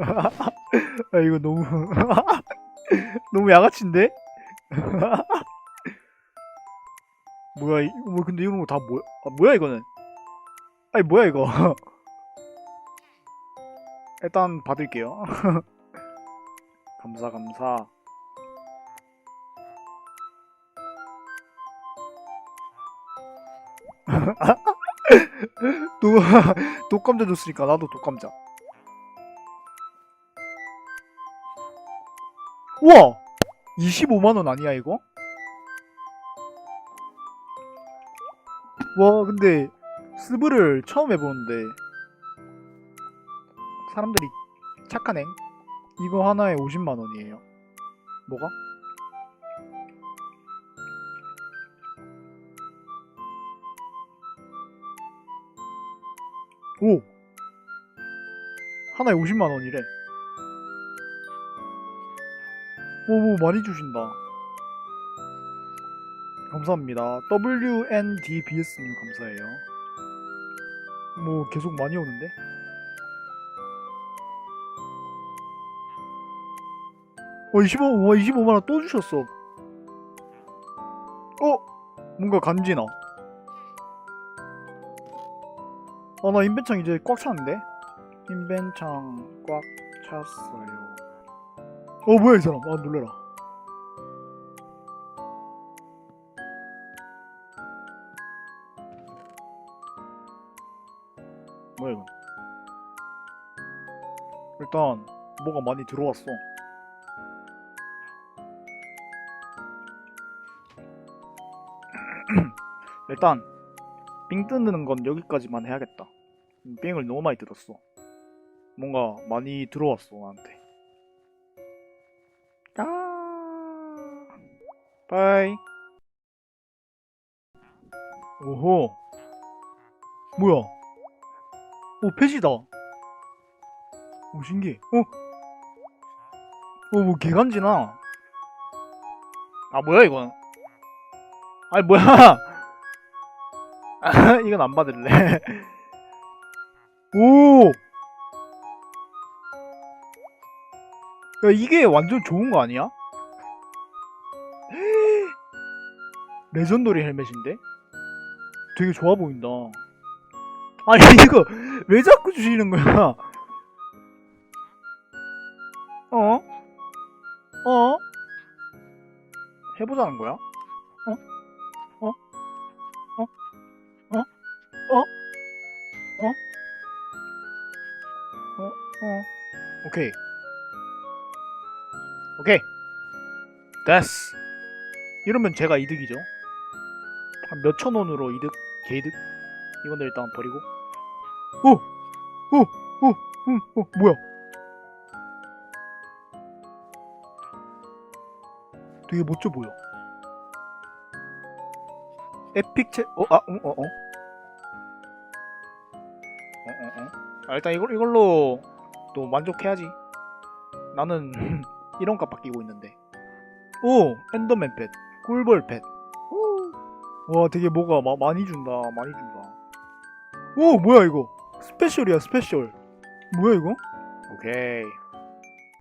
아 이거 너무 너무 양아치인데? 뭐야 이, 뭐 근데 이런 거 다 뭐야? 아 뭐야 이거는? 아니 뭐야 이거? 일단 받을게요. 감사 감사. 독 독감자 줬으니까 나도 독감자. 우와! 25만원 아니야, 이거? 와, 근데, 스브를 처음 해보는데, 사람들이 착하네. 이거 하나에 50만원이에요. 뭐가? 오! 하나에 50만원이래. 오, 많이 주신다. 감사합니다. WNDBS님 감사해요. 뭐, 계속 많이 오는데? 어, 25, 와, 25만원 또 주셨어. 어? 뭔가 간지나. 아, 나 인벤창 이제 꽉 찼는데? 인벤창 꽉 찼어요. 어 뭐야 이 사람. 아 놀래라. 뭐야 이건? 일단 뭐가 많이 들어왔어. 일단 삥 뜯는 건 여기까지만 해야겠다. 음, 삥을 너무 많이 뜯었어. 뭔가 많이 들어왔어 나한테 빠이. 오호. 뭐야? 오 펫이다. 오 신기해. 어? 어뭐 개간지나? 아 뭐야 이건? 아니 뭐야? 아, 이건 안 받을래. 오! 야, 이게 완전 좋은 거 아니야? 레전더리 헬멧인데? 되게 좋아 보인다. 아니, 이거 왜 자꾸 주시는 거야? 어? 어? 해보자는 거야? 어? 어? 어? 어? 어? 어? 어? 어? 오케이. 오케이 됐어 이러면 제가 이득이죠 한 몇천 원으로 이득 개이득 이건 일단 버리고 오! 오! 오! 오! 오! 뭐야 되게 멋져 보여 에픽 체... 어? 아, 응, 어, 어? 어, 어, 어? 아, 일단 이걸, 이걸로 또 만족해야지 나는 이런 값 바뀌고 있는데 오 엔더맨 펫 꿀벌 펫 와 되게 뭐가 마, 많이 준다 많이 준다. 오 뭐야 이거? 스페셜이야 스페셜. 뭐야 이거? 오케이